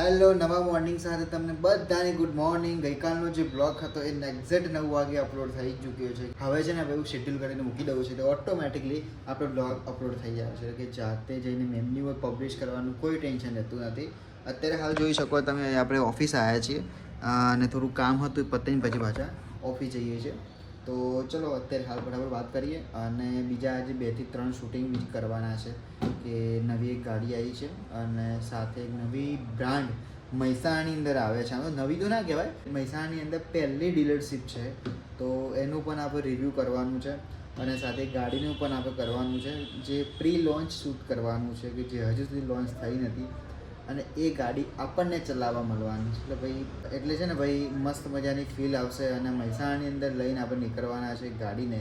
Hello નવા morning સાથે તમને બધાને ગુડ મોર્નિંગ ગઈકાલનો જે બ્લોગ હતો એ એક્ઝેક્ટ નવ વાગે અપલોડ થઈ ચૂક્યો છે. હવે છે ને, હવે એવું શેડ્યુલ કરીને મૂકી દઉં છે તો ઓટોમેટિકલી આપણો બ્લોગ અપલોડ થઈ જાય છે. કે જાતે જઈને મેમની વર્ક પબ્લિશ કરવાનું કોઈ ટેન્શન રહેતું નથી. અત્યારે હાલ જોઈ શકો તમે, આપણે ઓફિસ આવ્યા છીએ. અને થોડું કામ હતું એ પતાવીને પછી પાછા ઓફિસ જઈએ છીએ. તો ચલો, અત્યારે હાલ બરાબર વાત કરીએ અને બીજા આજે બેથી ત્રણ શૂટિંગ બીજી કરવાના છે કે નવી એક ગાડી આવી છે અને સાથે એક નવી બ્રાન્ડ મહેસાણાની અંદર આવે છે. આમ નવી તો ના કહેવાય, મહેસાણાની અંદર પહેલી ડીલરશીપ છે. તો એનું પણ આપણે રિવ્યૂ કરવાનું છે અને સાથે ગાડીનું પણ આપણે કરવાનું છે, જે પ્રી લોન્ચ શૂટ કરવાનું છે કે જે હજુ સુધી લોન્ચ થઈ નથી. અને એ ગાડી આપણને ચલાવવા મળવાની એટલે ભાઈ, એટલે છે ને ભાઈ, મસ્ત મજાની ફીલ આવશે અને મહેસાણાની અંદર લઈને આપણે નીકળવાના છે ગાડીને.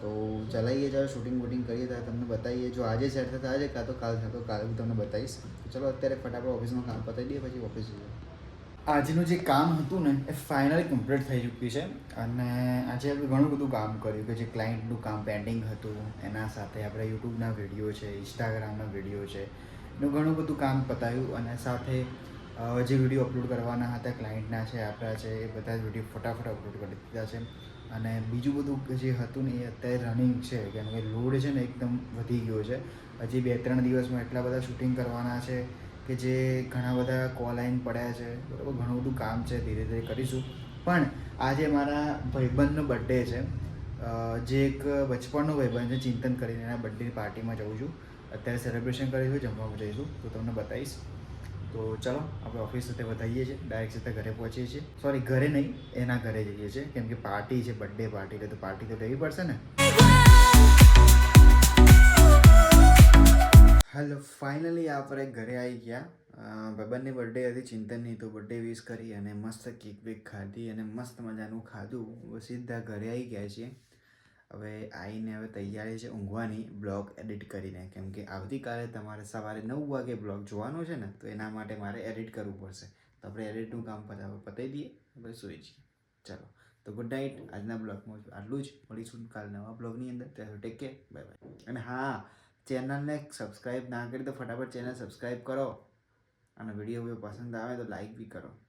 તો ચલાવીએ જાઓ શૂટિંગ વૂટિંગ કરીએ ત્યારે તમને બતાવીએ. જો આજે સેટ થતા આજે કાં તો કાલ થતો, કાલે હું તમને બતાવીશ. ચલો, અત્યારે ફટાફટ ઓફિસમાં કામ પતાવી દઈએ, પછી ઓફિસ જઈએ. આજનું જે કામ હતું ને, એ ફાઇનલી કમ્પ્લીટ થઈ ચૂક્યું છે. અને આજે આપણે ઘણું બધું કામ કર્યું કે જે ક્લાયન્ટનું કામ પેન્ડિંગ હતું. એના સાથે આપણે યુટ્યુબના વીડિયો છે ઇન્સ્ટાગ્રામના વીડિયો છે. એનું ઘણું બધું કામ પતાવ્યું અને સાથે જે વીડિયો અપલોડ કરવાના હતા ક્લાયન્ટના છે, આપણા છે, એ બધા જ વીડિયો ફટાફટ અપલોડ કરી દીધા છે. અને બીજું બધું જે હતું ને એ અત્યારે રનિંગ છે, કેમ કે લોડ છે ને એકદમ વધી ગયો છે. હજી બે ત્રણ દિવસમાં એટલા બધા શૂટિંગ કરવાના છે કે જે ઘણા બધા કોલ આઈન પડ્યા છે, બરાબર, ઘણું બધું કામ છે, ધીરે ધીરે કરીશું. પણ આજે મારા ભાઈબંધનો બર્થડે છે. જે એક બચપણનો ભાઈબંધ છે, ચિંતન કરીને એના બર્થડે પાર્ટીમાં જાઉં છું. અત્યારે સેલિબ્રેશન કરીશું જમવા જઈશું, તો તમને બતાવીશ. તો ચલો, આપણે ઓફિસ સાથે વધારીએ છીએ ડાયરેક્ટ સીધા ઘરે પહોંચીએ છીએ. સોરી ઘરે નહીં, એના ઘરે જઈએ છીએ, કેમ કે પાર્ટી છે બર્થડે પાર્ટી એટલે તો પાર્ટી તો લેવી પડશે ને. હેલો ફાઇનલી આપણે ઘરે આવી ગયા. ભાઈબંધની બર્થડે હતી, ચિંતનની, તો બર્થડે વિશ કરી અને મસ્ત કેક બેક ખાધી અને મસ્ત મજાનું ખાધું. સીધા ઘરે આવી ગયા છીએ. હવે આવીને હવે તૈયારી છે ઊંઘવાની, બ્લોગ એડિટ કરીને. કેમ કે આવતીકાલે તમારે સવારે નવ વાગે બ્લોગ જોવાનો છે ને, તો એના માટે મારે એડિટ કરવું પડશે. તો આપણે એડિટનું કામ પતાવ પતાવી દઈએ આપણે સુઈ જઈએ. ચાલો, તો ગુડ નાઇટ, આજના બ્લોગમાં આટલું જ. મળીશું કાલ નવા બ્લોગની અંદર. ત્યાં ટેક કેર બાય બાય અને હા, ચેનલને સબસ્ક્રાઈબ ના કરી તો ફટાફટ ચેનલ સબસ્ક્રાઈબ કરો. અને વીડિયો પસંદ આવે તો લાઈક બી કરો.